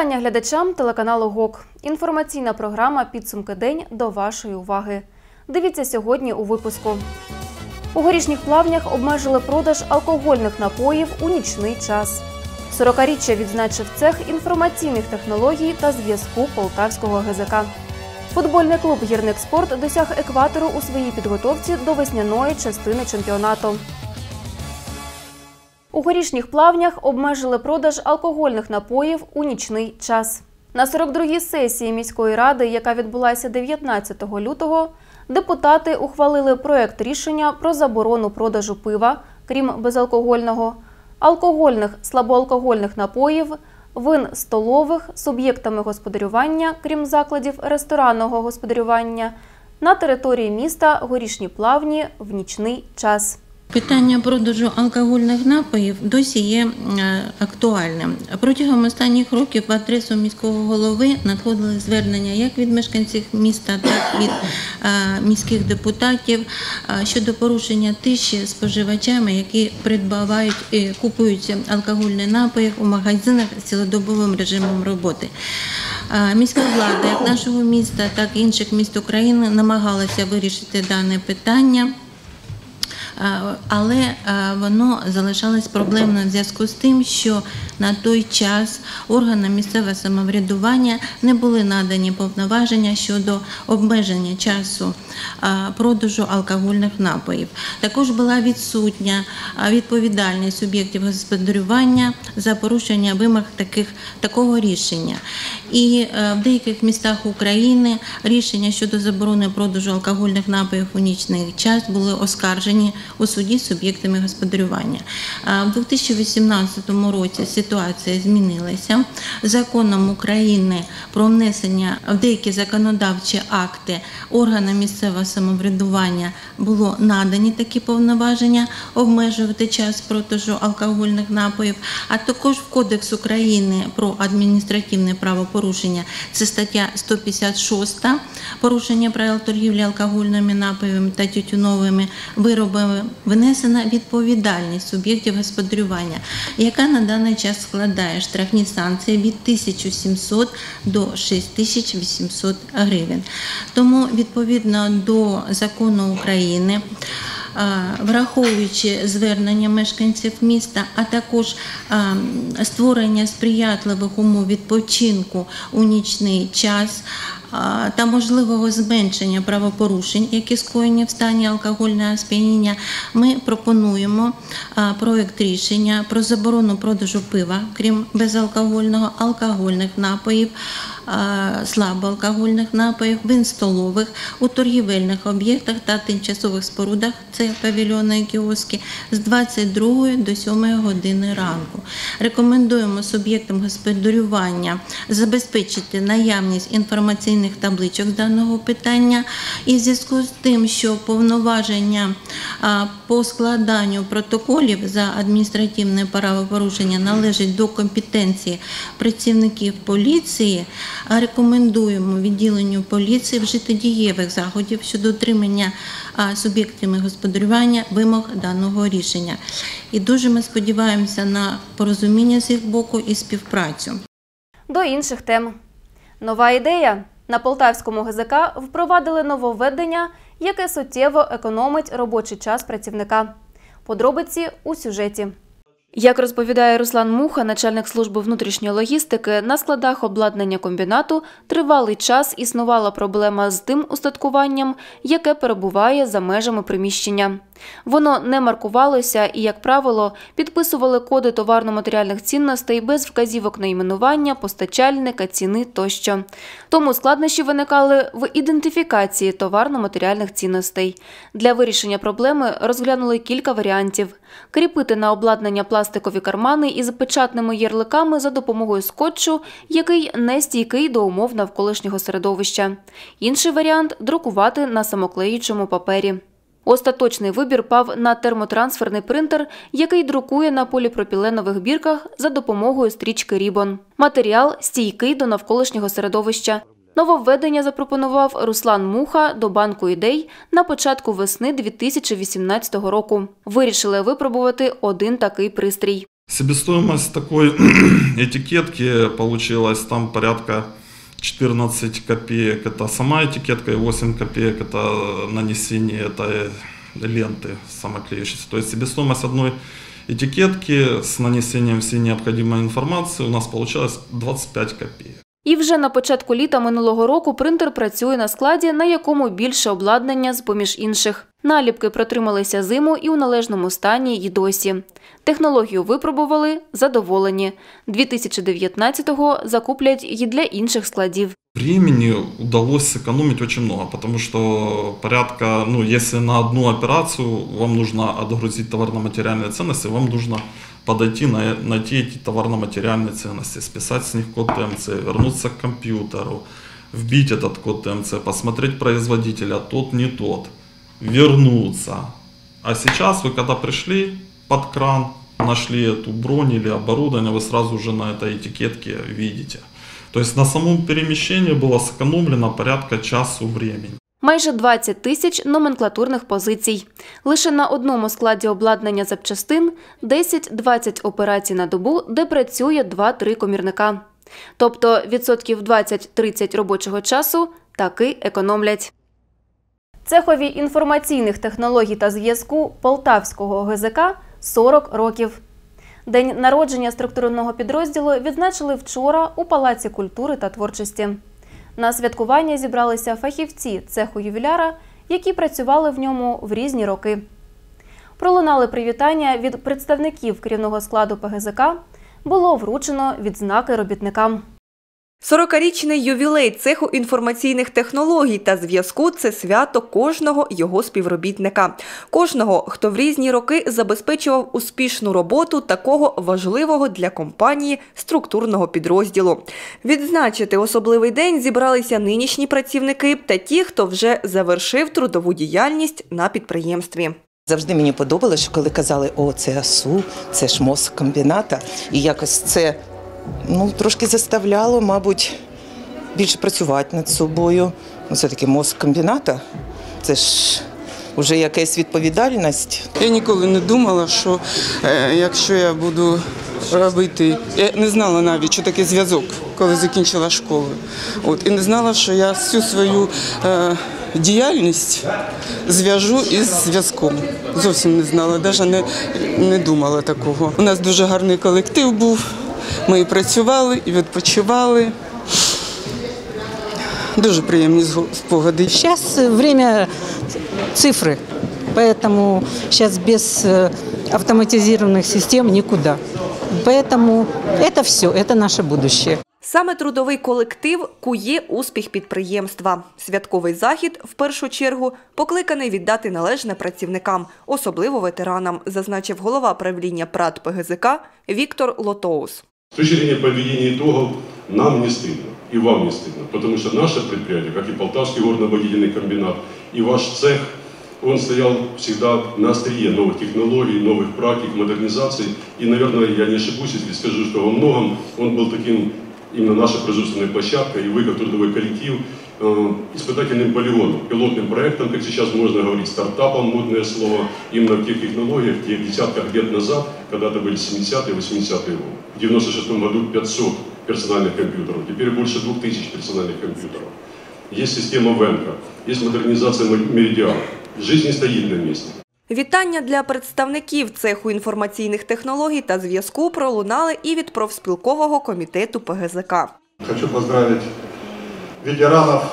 Вітання глядачам телеканалу ГОК. Інформаційна програма Підсумки день до вашої уваги. Дивіться сьогодні у випуску. У горішніх плавнях обмежили продаж алкогольних напоїв у нічний час. 40-річчя відзначив цех інформаційних технологій та зв'язку Полтавського ГЗК. Футбольний клуб Гірник Спорт досяг екватору у своїй підготовці до весняної частини чемпіонату. У горішніх плавнях обмежили продаж алкогольних напоїв у нічний час. На 42-й сесії міської ради, яка відбулася 19 лютого, депутати ухвалили проект рішення про заборону продажу пива, крім безалкогольного, алкогольних слабоалкогольних напоїв, вин столових суб'єктами господарювання, крім закладів ресторанного господарювання, на території міста горішні плавні в нічний час. Питання продажу алкогольних напоїв досі є е, актуальним. Протягом останніх років в адресу міського голови надходили звернення як від мешканців міста, так і від е, міських депутатів е, щодо порушення тиші споживачами, які придбавають і купують алкогольні напої у магазинах з цілодобовим режимом роботи. Міська влада як нашого міста, так і інших міст України намагалася вирішити дане питання. Е, але е, воно залишалось проблемним в зв'язку з тим, що на той час органам місцевого самоврядування не були надані повноваження щодо обмеження часу е, продажу алкогольних напоїв. Також була відсутня відповідальність суб'єктів господарювання за порушення вимог таких такого рішення. І в деяких містах України рішення щодо заборони продажу алкогольних напоїв у нічний час були оскаржені у суді з суб'єктами господарювання. У 2018 році ситуація змінилася. Законом України про внесення в деякі законодавчі акти органам місцевого самоврядування було надані такі повноваження обмежувати час продажу алкогольних напоїв, а також в Кодекс України про адміністративне правопорушення це стаття 156 порушення правил торгівлі алкогольними напоями та тютюновими виробами винесена відповідальність суб'єктів господарювання, яка на даний час складає штрафні санкції від 1700 до 6800 гривень. Тому відповідно до закону України. Враховуючи звернення мешканців міста, а також створення сприятливих умов відпочинку у нічний час, та можливого зменшення правопорушень, які скоєні в стані алкогольного сп'яніння, ми пропонуємо проект рішення про заборону продажу пива, крім безалкогольного, алкогольних напоїв. Слабоалкогольних напоїв, вин столових у торгівельних об'єктах та тимчасових спорудах, це павільйони і кіоски, з 22 до 7 години ранку. Рекомендуємо суб'єктам господарювання забезпечити наявність інформаційних табличок з даного питання. І в зв'язку з тим, що повноваження по складанню протоколів за адміністративне правопорушення належить до компетенції працівників поліції рекомендуємо відділенню поліції вжити дієвих заходів щодо дотримання суб'єктами господарювання вимог даного рішення. І дуже ми сподіваємося на порозуміння з їх боку і співпрацю. До інших тем. Нова ідея. На Полтавському ГЗК впровадили нововведення, яке суттєво економить робочий час працівника. Подробиці у сюжеті. Як розповідає Руслан Муха, начальник служби внутрішньої логістики, на складах обладнання комбінату тривалий час існувала проблема з тим устаткуванням, яке перебуває за межами приміщення. Воно не маркувалося і, як правило, підписували коди товарно-матеріальних цінностей без вказівок найменування, постачальника, ціни тощо. Тому складнощі виникали в ідентифікації товарно-матеріальних цінностей. Для вирішення проблеми розглянули кілька варіантів: кріпити на обладнання пластикові кармани із печатними ярликами за допомогою скотчу, який не стійкий до умов навколишнього середовища. Інший варіант друкувати на самоклеючому папері. Остаточний вибір пав на термотрансферний принтер, який друкує на поліпропіленових бірках за допомогою стрічки Рібон. Матеріал стійкий до навколишнього середовища. Нововведення запропонував Руслан Муха до банку ідей на початку весни 2018 року. Вирішили випробувати один такий пристрій. Себестоимость такой этикетки получилась там порядка 14 копеек. Это сама этикетка и 8 копеек это нанесение этой ленты самоклеющейся. То есть себестоимость одной этикетки с нанесением всей необходимой информации у нас получилось 25 копеек. І вже на початку літа минулого року принтер працює на складі, на якому більше обладнання з поміж інших. Наліпки протрималися зиму і у належному стані й досі. Технологію випробували, задоволені. 2019-го закуплять і для інших складів. Времени удалось сэкономить очень много, потому что порядка, ну, если на одну операцию вам нужно отгрузить товарно-материальные ценности, вам нужно подойти, на- найти эти товарно-материальные ценности, списать с них код ТМЦ, вернуться к компьютеру, вбить этот код ТМЦ, посмотреть производителя, тот не тот, вернуться. А сейчас вы когда пришли под кран, нашли эту бронь или оборудование, вы сразу же на этой этикетке видите. То есть на самом перемещении было сэкономлено порядка часу времени. Майже 20 тисяч номенклатурних позицій. Лише на одному складі обладнання запчастин 10-20 операцій на добу, де працює 2-3 комірника. Тобто відсотків 20-30 робочого часу таки економлять. Цехові інформаційних технологій та зв'язку Полтавського ГЗК 40 років. День народження структурного підрозділу відзначили вчора у Палаці культури та творчості. На святкування зібралися фахівці цеху ювіляра, які працювали в ньому в різні роки. Пролунали привітання від представників керівного складу ПГЗК. Було вручено відзнаки робітникам. 40-річний ювілей цеху інформаційних технологій та зв'язку це свято кожного його співробітника, кожного, хто в різні роки забезпечував успішну роботу такого важливого для компанії структурного підрозділу. Відзначити особливий день зібралися нинішні працівники та ті, хто вже завершив трудову діяльність на підприємстві. Завжди мені подобалося, коли казали, о, це АСУ, це ж мозк комбіната. І якось це ну, трошки заставляло, мабуть, більше працювати над собою. Ну, Все-таки мозк комбіната. Це ж вже якась відповідальність. Я ніколи не думала, що е, якщо я буду робити, я не знала навіть, що таке зв'язок, коли закінчила школу. От, і не знала, що я всю свою е, діяльність зв'яжу із зв'язком. Зовсім не знала, навіть не, не думала такого. У нас дуже гарний колектив був. Ми і працювали, і відпочивали. Дуже приємні зго- спогади. Сейчас время цифры, поэтому сейчас без э, автоматизированных систем никуда. Поэтому это все, это наше будущее. Саме трудовий колектив кує успіх підприємства. Святковий захід, в першу чергу, покликаний віддати належне працівникам, особливо ветеранам, зазначив голова правління ПРАД ПГЗК Віктор Лотоус. С точки зрения подведения итогов, нам не стыдно, и вам не стыдно, потому что наше предприятие, как и Полтавский горно-обогатительный комбинат, и ваш цех, он стоял всегда на острие новых технологий, новых практик, модернизаций. И, наверное, я не ошибусь, если скажу, что во многом он был таким, именно наша производственная площадка, и вы, как трудовой коллектив, испытательным полигоном, пилотным проектом, как сейчас можно говорить, стартапом, модное слово, именно в тех технологиях, в тех десятках лет назад, когда-то были 70-е, 80-е годы. В 96 году 500 персональных компьютеров, теперь больше 2000 персональных компьютеров. Есть система Венка, есть модернизация Меридиана. Жизнь не стоит на месте. Вітання для представників цеху інформаційних технологій та зв'язку пролунали і від профспілкового комітету ПГЗК. Хочу поздравить ветеранов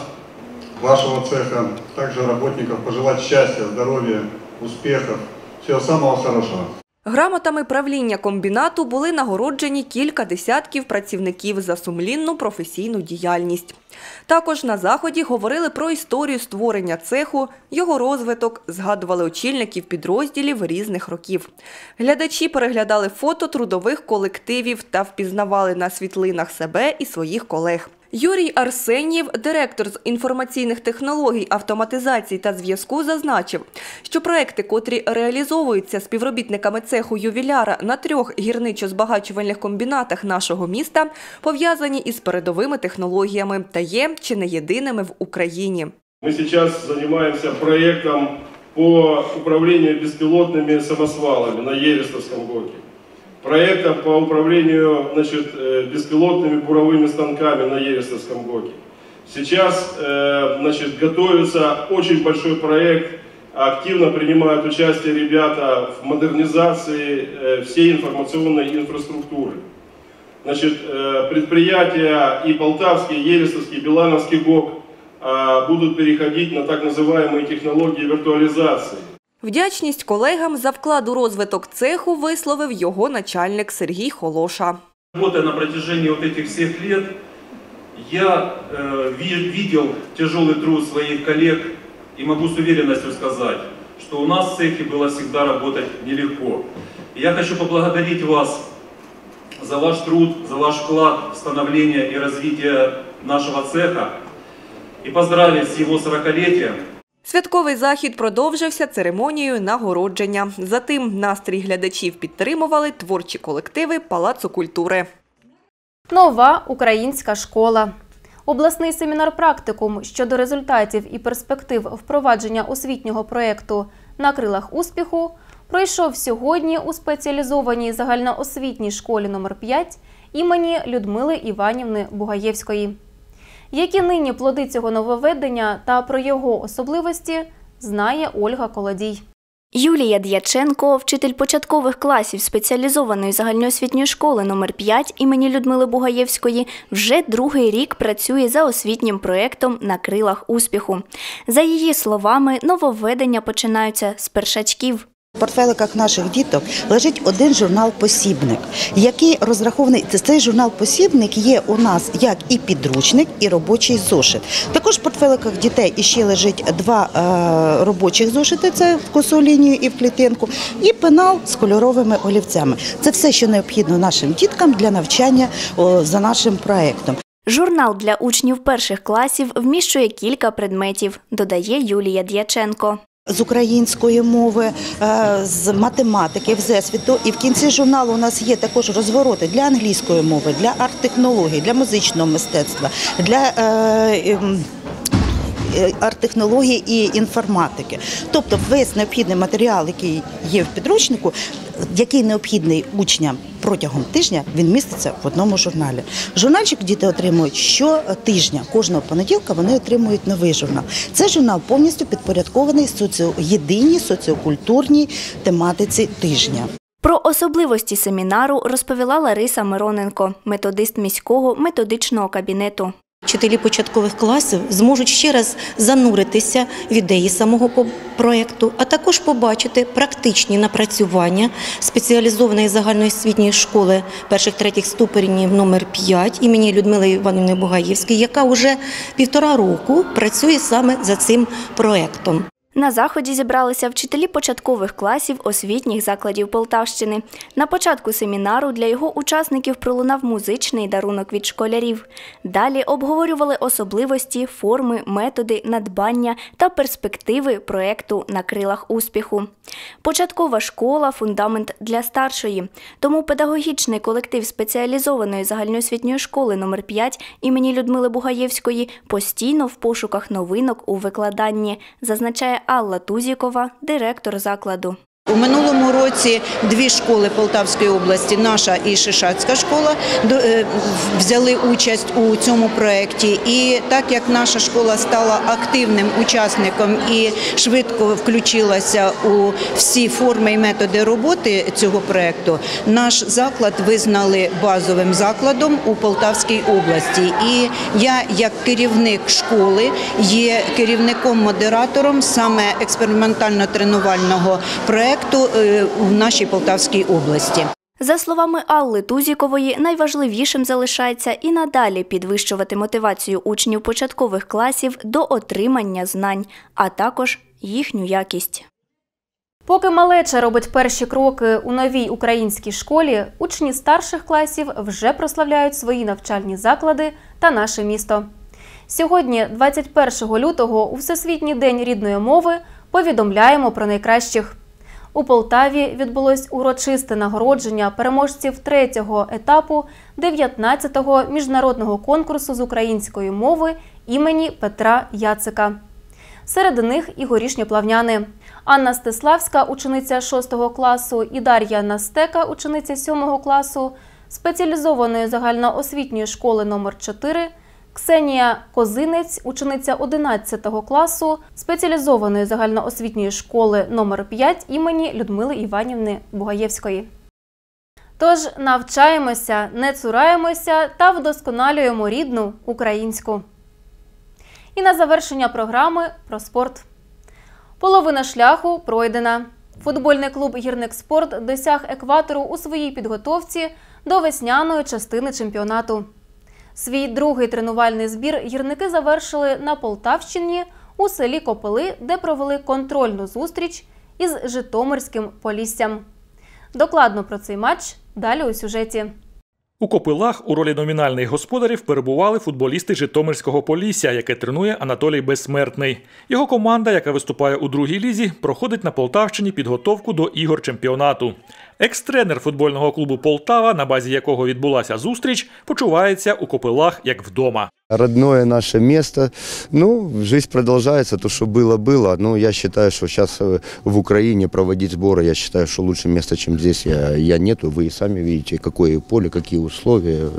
вашего цеха, также работников, пожелать счастья, здоровья, успехов, всего самого хорошего. Грамотами правління комбінату були нагороджені кілька десятків працівників за сумлінну професійну діяльність. Також на заході говорили про історію створення цеху, його розвиток, згадували очільників підрозділів різних років. Глядачі переглядали фото трудових колективів та впізнавали на світлинах себе і своїх колег. Юрій Арсенєв, директор з інформаційних технологій, автоматизації та зв'язку, зазначив, що проекти, котрі реалізовуються співробітниками цеху ювіляра на трьох гірничо-збагачувальних комбінатах нашого міста, пов'язані із передовими технологіями та є чи не єдиними в Україні. Мы сейчас занимаемся проектом по управлению беспилотными самосвалами на Ерестовском ГОКе. Проектом по управлению значит, э, беспилотными буровыми станками на Ерестовском ГОКе. Сейчас э, значит, готовится очень большой проект, активно принимают участие ребята в модернизации э, всей информационной инфраструктуры. Значит, предприятия и Полтавский, и Ерестовский, и Билановский ГОК э, будут переходить на так называемые технологии виртуализации. Вдячність колегам за вклад у розвиток цеху висловив його начальник Сергій Холоша. Работая на протяжении вот этих всех лет, я э, ви- видел тяжелый труд своих коллег и могу с уверенностью сказать, что у нас в цехе было всегда работать нелегко. И я хочу поблагодарить вас за ваш труд, за ваш вклад в становление и развитие нашего цеха и поздравить с его 40-летием. Святковий захід продовжився церемонією нагородження. Затим настрій глядачів підтримували творчі колективи Палацу культури. Нова українська школа. Обласний семінар практикум щодо результатів і перспектив впровадження освітнього проєкту на крилах успіху пройшов сьогодні у спеціалізованій загальноосвітній школі номер 5 імені Людмили Іванівни Бугаєвської. Які нині плоди цього нововведення та про його особливості знає Ольга Колодій. Юлія Дяченко, вчитель початкових класів спеціалізованої загальноосвітньої школи номер 5 імені Людмили Бугаєвської, вже другий рік працює за освітнім проєктом на крилах успіху. За її словами, нововведення починаються з першачків. В портфеликах наших діток лежить один журнал-посібник, який розрахований. Цей журнал-посібник є у нас як і підручник, і робочий зошит. Також в портфеликах дітей іще лежить два е, робочих зошити: це в косу лінію і в клітинку, і пенал з кольоровими олівцями. Це все, що необхідно нашим діткам для навчання о, за нашим проектом. Журнал для учнів перших класів вміщує кілька предметів, додає Юлія Дяченко. З української мови, е, з математики, всесвіту. І в кінці журналу у нас є також розвороти для англійської мови, для арт-технологій, для музичного мистецтва, для е, арт-технологій і інформатики. Тобто весь необхідний матеріал, який є в підручнику, який необхідний учням протягом тижня, він міститься в одному журналі. Журнальчик діти отримують щотижня. Кожного понеділка вони отримують новий журнал. Цей журнал повністю підпорядкований соціо... єдиній соціокультурній тематиці тижня. Про особливості семінару розповіла Лариса Мироненко, методист міського методичного кабінету. Вчителі початкових класів зможуть ще раз зануритися в ідеї самого проекту, а також побачити практичні напрацювання спеціалізованої загальноосвітньої школи перших третіх ступенів номер 5 імені Людмили Іванівни Бугаєвської, яка вже півтора року працює саме за цим проектом. На заході зібралися вчителі початкових класів освітніх закладів Полтавщини. На початку семінару для його учасників пролунав музичний дарунок від школярів. Далі обговорювали особливості, форми, методи, надбання та перспективи проекту на крилах успіху. Початкова школа фундамент для старшої. Тому педагогічний колектив спеціалізованої загальноосвітньої школи номер 5 імені Людмили Бугаєвської постійно в пошуках новинок у викладанні, зазначає Алла Тузікова, директор закладу. У минулому році дві школи Полтавської області, наша і Шишацька школа, е, взяли участь у цьому проєкті. І так як наша школа стала активним учасником і швидко включилася у всі форми і методи роботи цього проєкту, наш заклад визнали базовим закладом у Полтавській області. І я, як керівник школи, є керівником-модератором саме експериментально-тренувального проєкту е, в нашій Полтавській області. За словами Алли Тузікової, найважливішим залишається і надалі підвищувати мотивацію учнів початкових класів до отримання знань, а також їхню якість. Поки малеча робить перші кроки у новій українській школі, учні старших класів вже прославляють свої навчальні заклади та наше місто. Сьогодні, 21 лютого, у Всесвітній день рідної мови, повідомляємо про найкращих. У Полтаві відбулось урочисте нагородження переможців третього етапу 19-го міжнародного конкурсу з української мови імені Петра Яцика. Серед них і горішньоплавняни. Анна Стеславська, учениця 6 класу, і Дар'я Настека, учениця 7 класу, спеціалізованої загальноосвітньої школи номер 4 Ксенія Козинець, учениця 11 класу спеціалізованої загальноосвітньої школи номер 5 імені Людмили Іванівни Бугаєвської. Тож навчаємося, не цураємося та вдосконалюємо рідну українську. І на завершення програми про спорт. Половина шляху пройдена. Футбольний клуб Гірник Спорт досяг екватору у своїй підготовці до весняної частини чемпіонату. Свій другий тренувальний збір гірники завершили на Полтавщині у селі Копили, де провели контрольну зустріч із Житомирським Поліссям. Докладно про цей матч далі у сюжеті. У Копилах у ролі номінальних господарів перебували футболісти Житомирського Полісся, яке тренує Анатолій Безсмертний. Його команда, яка виступає у другій лізі, проходить на Полтавщині підготовку до ігор чемпіонату. Екс-тренер футбольного клубу Полтава, на базі якого відбулася зустріч, почувається у Копилах як вдома Родное наше место. Ну, жизнь продолжается, то, что было, было. Но я считаю, что сейчас э, в Украине проводить сборы, я считаю, что лучше места, чем здесь, я, я нету. Вы и сами видите, какое поле, какие условия.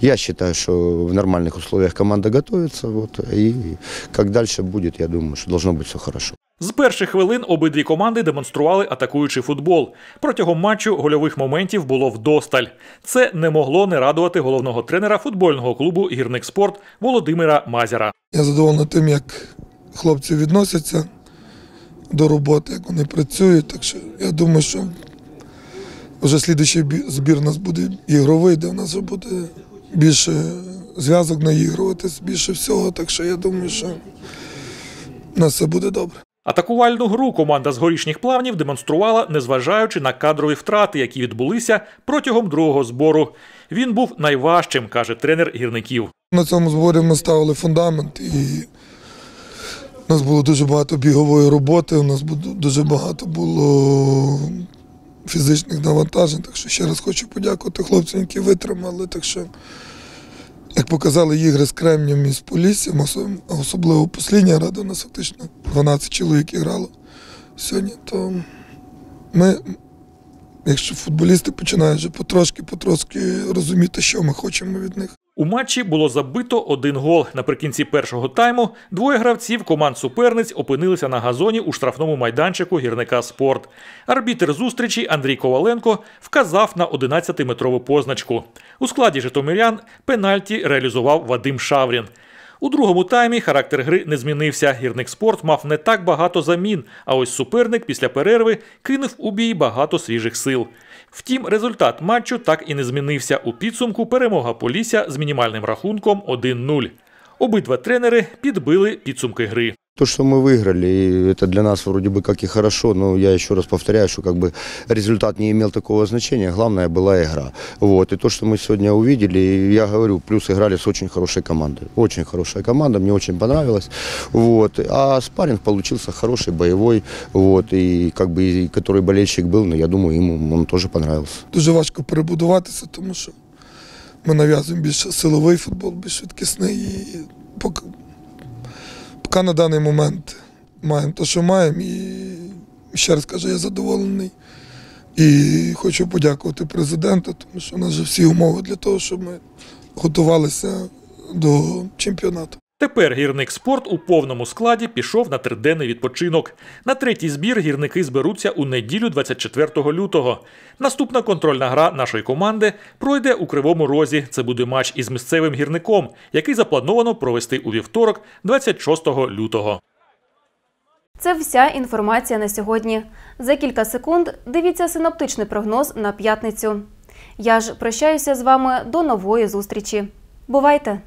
Я считаю, что в нормальных условиях команда готовится. Вот, и как дальше будет, я думаю, что должно быть все хорошо. З перших хвилин обидві команди демонстрували атакуючий футбол. Протягом матчу гольових моментів було вдосталь. Це не могло не радувати головного тренера футбольного клубу Гірник Спорт Володимира Мазяра. Я задоволений тим, як хлопці відносяться до роботи, як вони працюють. Так що я думаю, що вже слідуючий бі- збір у нас буде ігровий, де в нас буде більше зв'язок наігруватись, більше всього. Так що я думаю, що у нас все буде добре. Атакувальну гру команда з горішніх плавнів демонструвала, незважаючи на кадрові втрати, які відбулися протягом другого збору. Він був найважчим, каже тренер гірників. На цьому зборі ми ставили фундамент і у нас було дуже багато бігової роботи, у нас дуже багато було фізичних навантажень. Так що ще раз хочу подякувати хлопцям, які витримали. Так що, як показали ігри з Кремнем і з Поліссям, особливо послідня рада, у нас фактично 12 чоловік грало сьогодні, то ми, якщо футболісти починають вже потрошки-потрошки розуміти, що ми хочемо від них. У матчі було забито один гол. Наприкінці першого тайму двоє гравців команд суперниць опинилися на газоні у штрафному майданчику гірника спорт. Арбітер зустрічі Андрій Коваленко вказав на 11-метрову позначку. У складі житомирян пенальті реалізував Вадим Шаврін. У другому таймі характер гри не змінився. Гірник спорт мав не так багато замін, а ось суперник після перерви кинув у бій багато свіжих сил. Втім, результат матчу так і не змінився. У підсумку перемога Полісся з мінімальним рахунком 1-0. Обидва тренери підбили підсумки гри. То, что мы выиграли, и это для нас вроде бы как и хорошо, но я еще раз повторяю, что как бы результат не имел такого значения, главное была игра. Вот. И то, что мы сегодня увидели, и я говорю, плюс играли с очень хорошей командой. Очень хорошая команда, мне очень понравилось. Вот. А спарринг получился хороший, боевой, вот. и как бы и который болельщик был, но я думаю, ему он тоже понравился. дуже важко перебудуватися, тому що ми нав'язуємо більш силовий футбол, більш швидкісний. І поки, поки на даний момент маємо те, що маємо, і ще раз кажу, я задоволений. І хочу подякувати президенту, тому що у нас вже всі умови для того, щоб ми готувалися до чемпіонату. Тепер гірник спорт у повному складі пішов на триденний відпочинок. На третій збір гірники зберуться у неділю 24 лютого. Наступна контрольна гра нашої команди пройде у Кривому Розі. Це буде матч із місцевим гірником, який заплановано провести у вівторок, 26 лютого. Це вся інформація на сьогодні. За кілька секунд дивіться синоптичний прогноз на п'ятницю. Я ж прощаюся з вами до нової зустрічі. Бувайте!